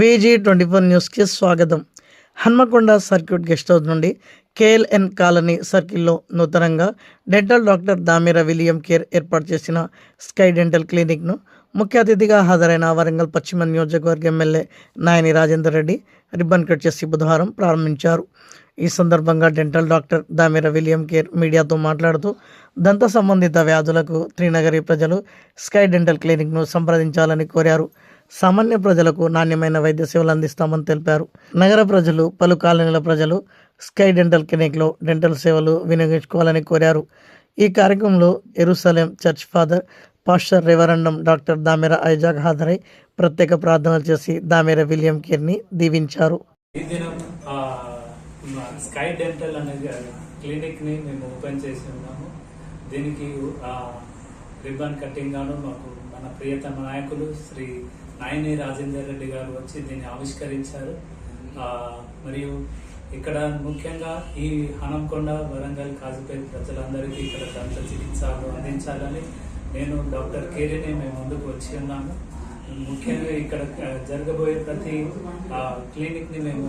VG twenty four న్యూస్కి స్వాగతం. Hanamkonda circuit guest house నుండి కేఎల్ఎన్ కాలనీ సర్కిల్లో నూతనంగా dental doctor Damera William care ఏర్పాటు చేసిన స్కై డెంటల్ క్లినిక్ను ముఖ్య అతిథిగా హాజరైన వరంగల్ పశ్చిమ నియోజకవర్గ MLA Nayini Rajender Reddy ribbon cut చేసి బుధవారం ప్రారంభించారు. ఈ సందర్భంగా dental doctor Damera William care మీడియాతో మాట్లాడుతూ దంత సంబంధిత వ్యాధులకు త్రినగరి ప్రజలు స్కై డెంటల్ క్లినిక్ను సంప్రదించాలని కోరారు. సామాన్య ప్రజలకు నాణ్యమైన వైద్య సేవలు అందిస్తామని తెలిపారు. నగర ప్రజలు పలు కాలనీల ప్రజలు స్కై డెంటల్ క్లినిక్లో డెంటల్ సేవలు వినియోగించుకోవాలని కోరారు. ఈ కార్యక్రమంలో ఎరుసలేం చర్చ్ ఫాదర్ పాస్టర్ రెవరండం డాక్టర్ దామెర ఐజాక్ హాజరై ప్రత్యేక ప్రార్థనలు చేసి దామెర విలియం కేర్ని దీవించారు. ఈ దినం స్కై డెంటల్ అనే క్లినిక్ని మేము ఓపెన్ చేసి ఉన్నాము. దీనికి రిబ్బన్ కటింగ్ గాను మాకు మన ప్రియతమ నాయకులు శ్రీ నాయని రాజేందర్ రెడ్డి గారు వచ్చి దీన్ని ఆవిష్కరించారు. మరియు ఇక్కడ ముఖ్యంగా ఈ హనంకొండ వరంగల్ కాజుపేట ప్రజలందరికీ ఇక్కడ దంత చికిత్సలు అందించాలని నేను డాక్టర్ కేరీని మేము ముందుకు వచ్చి ఉన్నాము. ముఖ్యంగా ఇక్కడ జరగబోయే ప్రతి క్లినిక్ని మేము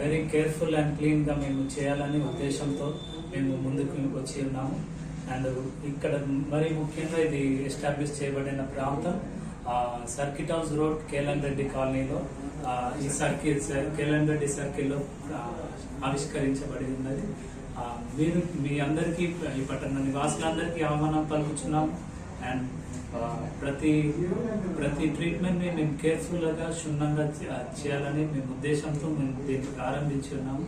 వెరీ కేర్ఫుల్ అండ్ క్లీన్గా మేము చేయాలని ఉద్దేశంతో మేము ముందుకు వచ్చి ఉన్నాము. అండ్ ఇక్కడ మరి ముఖ్యంగా ఇది ఎస్టాబ్లిష్ చేయబడిన ప్రాంతం. Circuit house road KLN Reddy కాలనీలో ఈ సర్కిల్ కేలన్ రెడ్డి సర్కిల్లో ఆవిష్కరించబడి ఉన్నది. మీరు మీ అందరికీ ఈ పట్టణ నివాసులందరికీ ఆహ్వానం పలుకుతున్నాము అండ్ ప్రతి ప్రతి ట్రీట్మెంట్ని మేము కేర్ఫుల్గా క్షుణ్ణంగా చేయాలని మేము ఉద్దేశంతో మేము దీన్ని ప్రారంభించి ఉన్నాము.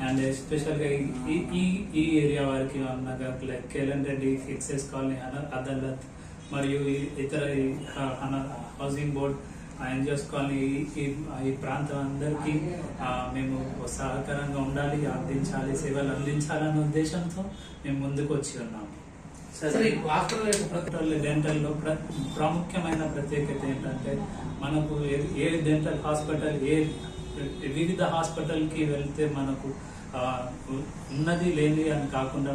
అండ్ ఎస్పెషల్గా ఈ- ఈ ఈ ఏరియా వారికి అనగా like KLN Reddy excise colony అదల్లత్ మరియు ఇతర హౌసింగ్ బోర్డ్ ఎన్జిఓస్ కాలనీ ఈ- ప్రాంతం అందరికీ మేము సహకారంగా ఉండాలి అందించాలి సేవలు అందించాలనే ఉద్దేశంతో మేము ముందుకు వచ్చి ఉన్నాము. సరే. హాస్టల్ యొక్క ప్రతి డెంటల్ డెంటల్లో ప్ర- ప్రాముఖ్యమైన ప్రత్యేకత ఏంటంటే మనకు ఏ డెంటల్ హాస్పిటల్ ఏ వివిధ హాస్పిటల్కి వెళ్తే మనకు ఉన్నది లేని అని కాకుండా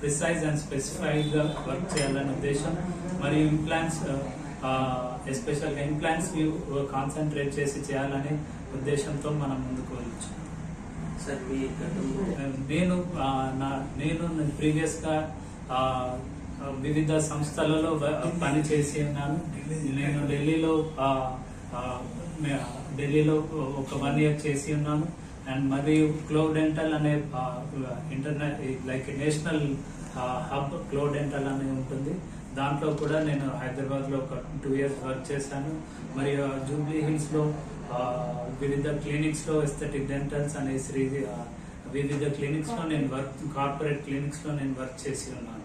ప్రిసైజ్ అండ్ స్పెసిఫైడ్గా వర్క్ చేయాలనే ఉద్దేశం. మరియు ఇంప్లాంట్స్ ఎస్పెషల్గా ఇంప్లాంట్స్ కాన్సన్ట్రేట్ చేసి చేయాలనే ఉద్దేశంతో మనం ముందుకు వెళ్ళచ్చు. సార్ మీ గతంలో నేను నా నేను ప్రీవియస్గా ఆ, ఆ, వివిధ సంస్థలలో వ- పని చేసి ఉన్నాను. నేను ఢిల్లీలో ఢిల్లీలో ఒక వన్ ఇయర్ చేసి ఉన్నాను. అండ్ మరియు క్లో డెంటల్ అనే internet like national hub clove dental అనే ఉంటుంది. దాంట్లో కూడా నేను హైదరాబాద్లో ఒక టూ ఇయర్స్ వర్క్ చేశాను. మరియు జూబ్లీ హిల్స్లో వివిధ క్లినిక్స్లో ఎస్థెటిక్ డెంటల్స్ అనే శ్రీ వివిధ క్లినిక్స్లో నేను వర్క్ కార్పొరేట్ క్లినిక్స్లో నేను వర్క్ చేసి ఉన్నాను.